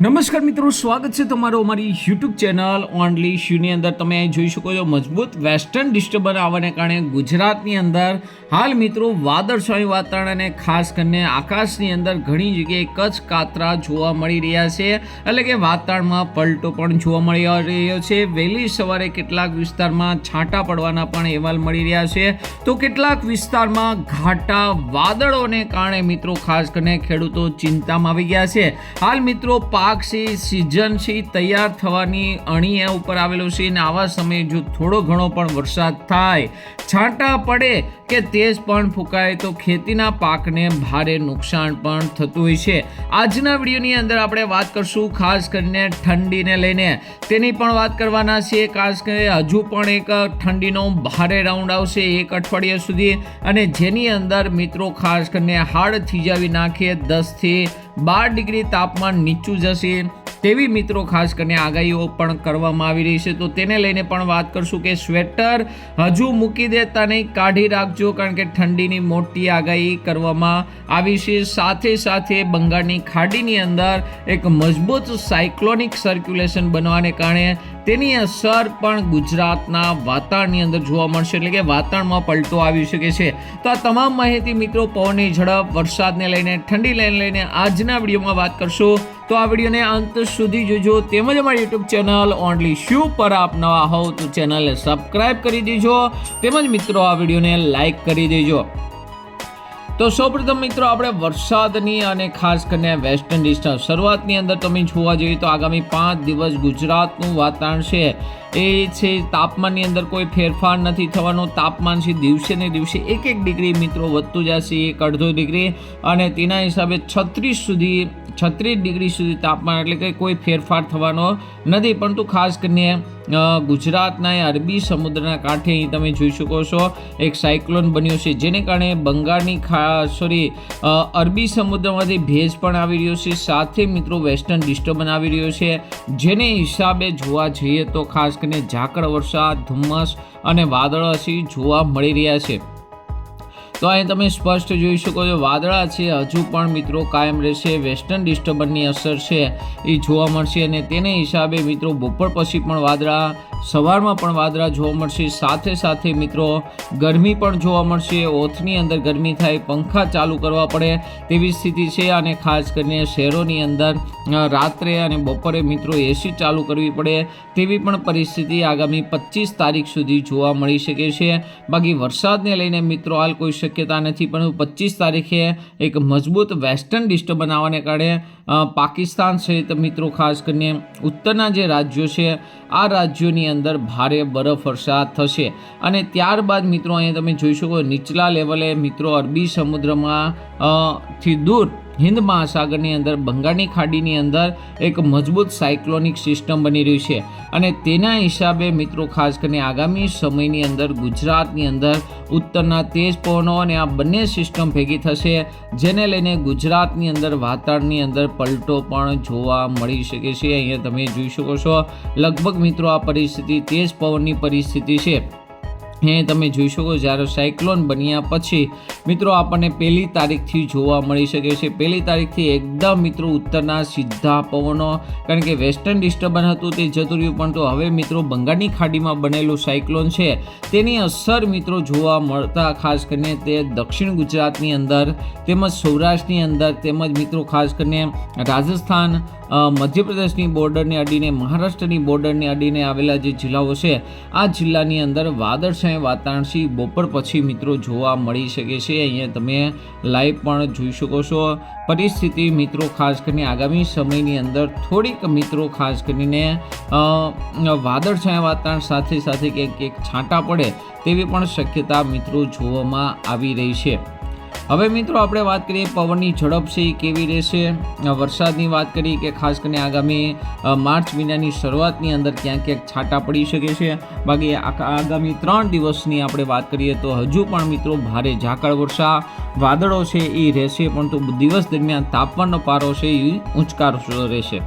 નમસ્કાર મિત્રો, સ્વાગત છે તમારું અમારી યુટ્યુબ ચેનલ ઓનલી શ્યુની અંદર. તમે જોઈ શકો છો મજબૂત વેસ્ટર્ન ડિસ્ટર્બન આવવાને કારણે ગુજરાતની અંદર હાલ મિત્રો વાદળછાયું વાતાવરણ અને ખાસ કરીને આકાશની અંદર ઘણી જગ્યાએ કચ્છ કાતરા જોવા મળી રહ્યા છે. એટલે કે વાતાવરણમાં પલટો પણ જોવા મળી રહ્યો છે. વહેલી સવારે કેટલાક વિસ્તારમાં છાંટા પડવાના પણ અહેવાલ મળી રહ્યા છે. તો કેટલાક વિસ્તારમાં ઘાટા વાદળોને કારણે મિત્રો ખાસ કરીને ખેડૂતો ચિંતામાં આવી ગયા છે. હાલ મિત્રો પાક છે સિઝન છે તૈયાર થવાની અણીયા ઉપર આવેલો છે અને આવા સમયે જો થોડો ઘણો પણ વરસાદ થાય, છાંટા પડે કે તેજ પણ ફૂંકાય તો ખેતીના પાકને ભારે નુકસાન પણ થતું હોય છે. આજના વિડીયોની અંદર આપણે વાત કરશું ખાસ કરીને ઠંડીને લઈને. તેની પણ વાત કરવાના છીએ ખાસ કરીને હજુ પણ એક ઠંડીનો ભારે રાઉન્ડ આવશે એક અઠવાડિયા સુધી. અને જેની અંદર મિત્રો ખાસ કરીને હાડ થીજાવી નાખીએ દસથી બાર ડિગ્રી તાપમાન નીચું જશે. તેવી મિત્રો ખાસ કરીને આગાહીઓ પણ કરવામાં આવી રહી છે. તો તેને લઈને પણ વાત કરશું કે સ્વેટર હજુ મૂકી દેતા નહીં, કાઢી રાખજો કારણ કે ઠંડીની મોટી આગાહી કરવામાં આવી છે. સાથે સાથે બંગાળની ખાડીની અંદર એક મજબૂત સાયક્લોનિક સર્ક્યુલેશન બનવાને કારણે તેની અસર પણ ગુજરાતના વાતાવરણની અંદર જોવા મળશે. એટલે કે વાતાવરણમાં પલટો આવી શકે છે. તો આ તમામ માહિતી મિત્રો પવનની ઝડપ, વરસાદને લઈને, ઠંડી લઈને લઈને આજના વિડીયોમાં વાત કરશું. તો આ વિડીયોને અંત સુધી જોજો. તેમજ અમારી યુટ્યુબ ચેનલ ઓનલી શ્યુ પર આપ નવા હોવ તો ચેનલને સબસ્ક્રાઈબ કરી દેજો. તેમજ મિત્રો આ વિડીયોને લાઈક કરી દેજો. તો સૌપ્રથમ મિત્રો આપણે વરસાદની અને ખાસ કરીને વેસ્ટ ઇન્ડિઝના શરૂઆતની અંદર તમે જોવા જઈએ તો આગામી પાંચ દિવસ ગુજરાતનું વાતાવરણ છે. એ છે તાપમાનની અંદર કોઈ ફેરફાર નથી થવાનો. તાપમાન છે દિવસે ને દિવસે એક એક ડિગ્રી મિત્રો વધતું જશે, એક અડધો ડિગ્રી. અને તેના હિસાબે છત્રીસ સુધી, છત્રીસ ડિગ્રી સુધી તાપમાન એટલે કે કોઈ ફેરફાર થવાનો નથી. પરંતુ ખાસ કરીને ગુજરાતના એ અરબી સમુદ્રના કાંઠે અહીં તમે જોઈ શકો છો, એક સાયક્લોન બન્યો છે. જેને કારણે બંગાળની ખા, સોરી અરબી સમુદ્રમાંથી ભેજ પણ આવી રહ્યો છે. સાથે મિત્રો વેસ્ટર્ન ડિસ્ટર્બન આવી રહ્યો છે. જેને હિસાબે જોવા જઈએ તો ખાસ કરીને ઝાકળ વરસાદ, ધુમ્મસ અને વાદળાથી જોવા મળી રહ્યા છે. તો અહીં તમે સ્પષ્ટ જોઈ શકો છો, વાદળા છે, હજુ પણ મિત્રો કાયમ રહેશે, વેસ્ટર્ન ડિસ્ટર્બન્સની અસર છે, એ જોવા મળશે અને તેને હિસાબે મિત્રો બપોર પછી પણ વાદળા સવારમાં પણ વાદળા જોવા મળશે. સાથે સાથે મિત્રો, ગરમી પણ જોવા મળશે. ઓથની અંદર ગરમી થાય, પંખા ચાલુ કરવા પડે તેવી સ્થિતિ છે અને ખાસ કરીને શહેરોની અંદર રાત્રે અને બપોરે મિત્રો એસી ચાલુ કરવી પડે તેવી પણ પરિસ્થિતિ આગામી પચીસ તારીખ સુધી જોવા મળી શકે છે. બાકી વરસાદને લઈને મિત્રો હાલ કોઈ શક્યતા નથી પણ પચીસ તારીખે એક મજબૂત વેસ્ટર્ન ડિસ્ટર્બ બનાવવાને કારણે પાકિસ્તાન સહિત મિત્રો ખાસ કરીને ઉત્તરના જે રાજ્યો છે, આ રાજ્યોની અંદર ભારે બરફ વરસાદ થશે. અને ત્યારબાદ મિત્રો, અહીંયા તમે જોઈ શકો, નીચલા લેવલે મિત્રો, અરબી સમુદ્રમાં થી દૂર હિન્દ મહાસાગરની અંદર, બંગાળની ખાડીની અંદર એક મજબૂત સાયક્લોનિક સિસ્ટમ બની રહી છે. અને તેના હિસાબે મિત્રો, ખાસ કરીને આગામી સમયની અંદર, ગુજરાતની અંદર ઉત્તરના તેજ પવનો અને આ બંને સિસ્ટમ ભેગી થશે, જેને લઈને ગુજરાતની અંદર વાતાવરણની અંદર પલટો પણ જોવા મળી શકે છે. અહીંયા તમે જોઈ શકો છો, લગભગ મિત્રો, આ પરિસ્થિતિ, તેજ પવનની પરિસ્થિતિ છે. એ તમે જોઈ શકો જ્યારે સાયક્લોન બન્યા પછી, મિત્રો, આપણને પહેલી તારીખથી જોવા મળી શકે છે. પહેલી તારીખથી એકદમ, મિત્રો, ઉત્તરના સીધા પવનો, કારણ કે વેસ્ટર્ન ડિસ્ટર્બન્સ હતું, તે જતું રહ્યું પણ તો હવે, મિત્રો, બંગાળની ખાડીમાં બનેલું સાયક્લોન છે. તેની અસર, મિત્રો, જોવા મળતા, ખાસ કરીને તે દક્ષિણ ગુજરાતની અંદર, તેમજ સૌરાષ્ટ્રની અંદર, તેમજ, મિત્રો, ખાસ કરીને રાજસ્થાન મધ્યપ્રદેશની બોર્ડરને અડીને, મહારાષ્ટ્રની બોર્ડરને અડીને આવેલા જે જિલ્લાઓ છે, આ જિલ્લાની અંદર વાદળછાયા વાતાવરણથી બપોર પછી મિત્રો જોવા મળી શકે છે. અહીંયા તમે લાઈવ પણ જોઈ શકો છો. પરિસ્થિતિ મિત્રો ખાસ કરીને આગામી સમયની અંદર થોડીક મિત્રો ખાસ કરીને વાદળ વાદળછાયા વાતાવરણ સાથે સાથે ક્યાંક ક્યાંક છાંટા પડે તેવી પણ શક્યતા મિત્રો જોવામાં આવી રહી છે. હવે મિત્રો આપણે વાત કરીએ પવનની ઝડપ છે એ કેવી રહેશે? વરસાદની વાત કરીએ કે ખાસ કરીને આગામી માર્ચ મહિનાની શરૂઆતની અંદર ક્યાંક ક્યાંક છાંટા પડી શકે છે. બાકી આગામી ત્રણ દિવસની આપણે વાત કરીએ તો હજુ પણ મિત્રો ભારે ઝાકળ વર્ષા, વાદળો છે એ રહેશે, પરંતુ દિવસ દરમિયાન તાપમાનનો પારો છે એ ઊંચકાર રહેશે.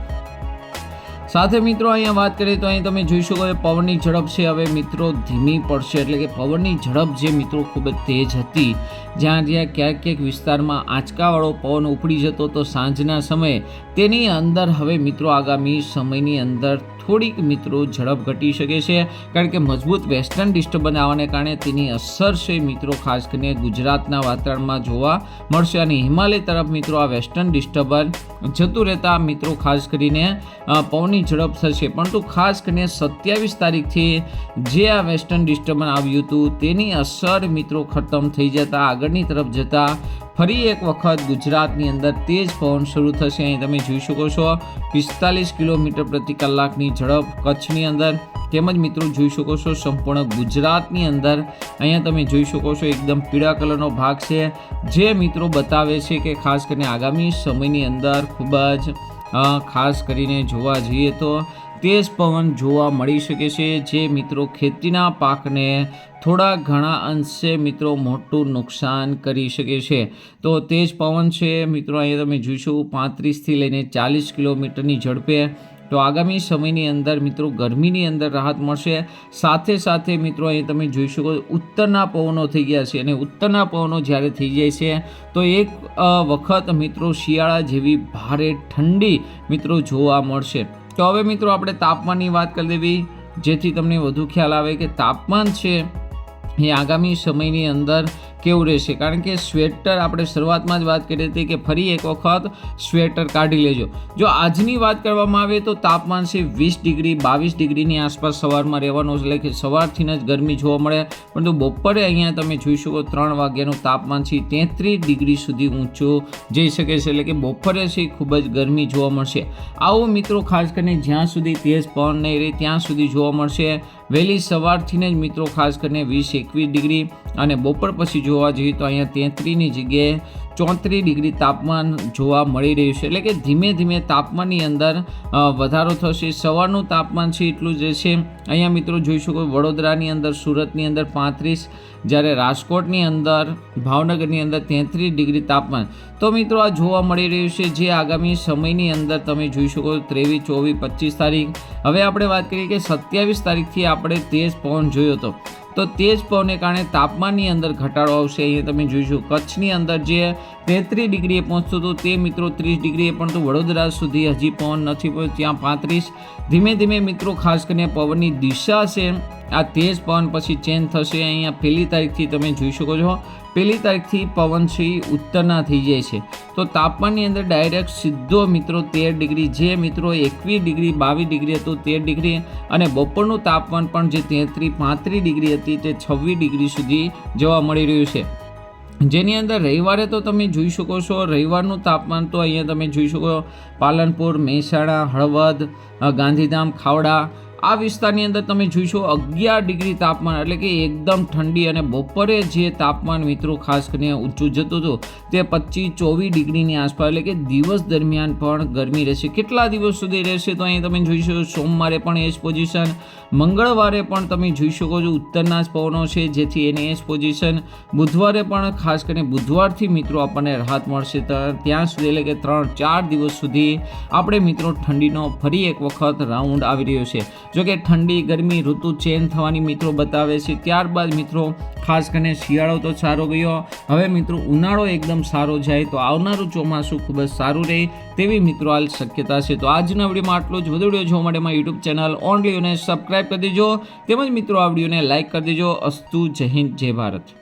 સાથે મિત્રો અહીંયા વાત કરીએ તો અહીં તમે જોઈ શકો કે પવનની ઝડપ છે. હવે મિત્રો ધીમી પડશે, એટલે કે પવનની ઝડપ જે મિત્રો ખૂબ જ તેજ હતી જ્યાં જ્યાં ક્યાંક ક્યાંક વિસ્તારમાં આંચકાવાળો પવન ઉપડી જતો તો સાંજના સમયે તેની અંદર હવે મિત્રો આગામી સમયની અંદર થોડીક મિત્રો ઝડપ ઘટી શકે છે. કારણ કે મજબૂત વેસ્ટર્ન ડિસ્ટર્બન્સ આવવાને કારણે તેની અસર છે મિત્રો ખાસ કરીને ગુજરાતના વાતાવરણમાં જોવા મળશે અને હિમાલય તરફ મિત્રો આ વેસ્ટર્ન ડિસ્ટર્બન્સ જતું રહેતા મિત્રો ખાસ કરીને પવનની ઝડપ થશે. પરંતુ ખાસ કરીને સત્યાવીસ તારીખથી જે આ વેસ્ટર્ન ડિસ્ટર્બન્સ આવ્યું હતું તેની અસર મિત્રો ખતમ થઈ જતા આગળની તરફ જતા ફરી એક વખત ગુજરાતની અંદર તેજ પવન શરૂ થશે. અહીં તમે જોઈ શકો છો, પિસ્તાલીસ કિલોમીટર પ્રતિ કલાકની ઝડપ કચ્છની અંદર. તેમજ મિત્રો જોઈ શકો છો, સંપૂર્ણ ગુજરાતની અંદર. અહીંયા તમે જોઈ શકો છો, એકદમ પીળા કલરનો ભાગ છે. જે મિત્રો બતાવે છે કે ખાસ કરીને આગામી સમયની અંદર ખૂબ જ ખાસ કરીને જોવા જઈએ તો તેજ પવન જોવા મળી શકે છે. જે મિત્રો ખેતીના પાકને થોડા ઘણા અંશે મિત્રો મોટું નુકસાન કરી શકે છે. તો તેજ પવન છે મિત્રો, અહીંયા તમે જોઈશું પાંત્રીસથી લઈને ચાલીસ કિલોમીટરની ઝડપે. તો આગામી સમયની અંદર મિત્રો ગરમીની અંદર રાહત મળશે. સાથે સાથે મિત્રો અહીં તમે જોઈ શકો ઉત્તરના પવનો થઈ ગયા છે અને ઉત્તરના પવનો જ્યારે થઈ જાય છે, તો એક વખત મિત્રો શિયાળા જેવી ભારે ઠંડી મિત્રો જોવા મળશે. તો હવે મિત્રો આપણે તાપમાનની વાત કરી દેવી જેથી તમને વધુ ખ્યાલ આવે કે તાપમાન છે એ આગામી સમયની અંદર કેવું રહેશે? કારણ કે સ્વેટર આપણે શરૂઆતમાં જ વાત કરી હતી કે ફરી એક વખત સ્વેટર કાઢી લેજો. જો આજની વાત કરવામાં આવે તો તાપમાન છે વીસ ડિગ્રી, બાવીસ ડિગ્રીની આસપાસ સવારમાં રહેવાનું એટલે કે સવારથી જ ગરમી જોવા મળે. પરંતુ બપોરે અહીંયા તમે જોઈ શકો ત્રણ વાગ્યાનું તાપમાન છે તેત્રીસ ડિગ્રી સુધી ઊંચું જઈ શકે છે. એટલે કે બપોરે છે ખૂબ જ ગરમી જોવા મળશે. આવો મિત્રો, ખાસ કરીને જ્યાં સુધી તેજ પવન નહીં રહે, ત્યાં સુધી જોવા મળશે. વહેલી સવારથી જ મિત્રો, ખાસ કરીને વીસ, એકવીસ ડિગ્રી અને બપોર પછી જોવા જઈએ તો અહીંયા તેત્રીસની જગ્યાએ ચોત્રીસ ડિગ્રી તાપમાન જોવા મળી રહ્યું છે. એટલે કે ધીમે ધીમે તાપમાનની અંદર વધારો થશે. સવારનું તાપમાન છે એટલું જ છે. અહીંયા મિત્રો જોઈ શકો વડોદરાની અંદર, સુરતની અંદર પાંત્રીસ, જ્યારે રાજકોટની અંદર, ભાવનગરની અંદર તેત્રીસ ડિગ્રી તાપમાન. તો મિત્રો આ જોવા મળી રહ્યું છે જે આગામી સમયની અંદર તમે જોઈ શકો ત્રેવીસ, ચોવીસ, પચીસ તારીખ. હવે આપણે વાત કરીએ કે સત્યાવીસ તારીખથી આપણે તેજ પવન જોયો હતો તો તેજ પવને કારણે તાપમાનની અંદર ઘટાડો આવશે. અહીંયા તમે જોઈશું, કચ્છની અંદર જે તેત્રીસ ડિગ્રીએ પહોંચતું હતું તે મિત્રો ત્રીસ ડિગ્રીએ પણ તો વડોદરા સુધી હજી પવન નથી પહોંચ્યો ત્યાં પાંત્રીસ. ધીમે ધીમે મિત્રો ખાસ કરીને પવનની દિશા છે. આ તેજ પવન પછી ચેન્જ થશે અહીંયા પહેલી તારીખથી તમે જોઈ શકો છો. પહેલી તારીખથી પવન છે ઉત્તરના થઈ જાય છે. તો તાપમાનની અંદર ડાયરેક્ટ સીધો મિત્રો તેર ડિગ્રી, જે મિત્રો એકવીસ ડિગ્રી, બાવીસ ડિગ્રી હતું તેર ડિગ્રી અને બપોરનું તાપમાન પણ જે તેત્રીસ પાંત્રીસ ડિગ્રી હતી તે છવ્વીસ ડિગ્રી સુધી જોવા મળી રહ્યું છે. જેની અંદર રવિવારે તો તમે જોઈ શકો છો, રવિવારનું તાપમાન તો અહીંયા તમે જોઈ શકો પાલનપુર, મહેસાણા, હળવદ ગાંધીધામ, ખાવડા આ વિસ્તારની અંદર તમે જોઈશો અગિયાર ડિગ્રી તાપમાન એટલે કે એકદમ ઠંડી અને બપોરે જે તાપમાન મિત્રો ખાસ કરીને ઊંચું જતું હતું, તે પચીસ ચોવીસ ડિગ્રીની આસપાસ એટલે કે દિવસ દરમિયાન પણ ગરમી રહેશે. કેટલા દિવસ સુધી રહેશે તો અહીં તમે જોઈ શકો સોમવારે પણ એ જ પોઝિશન મંગળવારે પણ તમે જોઈ શકો છો ઉત્તરના જ પવનો છે, જેથી એને એ જ પોઝિશન બુધવારે પણ ખાસ કરીને બુધવારથી મિત્રો આપણને રાહત મળશે. ત્યાં સુધી એટલે કે ત્રણ ચાર દિવસ સુધી આપણે મિત્રો ઠંડીનો ફરી એક વખત રાઉન્ડ આવી રહ્યો છે. જો કે ઠંડી, ગરમી, ઋતુ ચેન્જ થવાની મિત્રો બતાવે છે. ત્યારબાદ મિત્રો, ખાસ કરીને શિયાળો તો સારો ગયો. હવે મિત્રો, ઉનાળો એકદમ સારો જાય તો આવનારું ચોમાસું ખૂબ જ સારું રહે તેવી મિત્રો હાલ શક્યતા છે. તો આજના વિડીયોમાં આટલું જ. વધુ વીડિયો જોવા માટે મારી યુટ્યુબ ચેનલ ઓનલીઓને સબસ્ક્રાઈબ કરી દેજો. તેમજ મિત્રો, આ વિડીયોને લાઇક કરી દેજો. અસ્તુ જય હિન્દ, જય ભારત.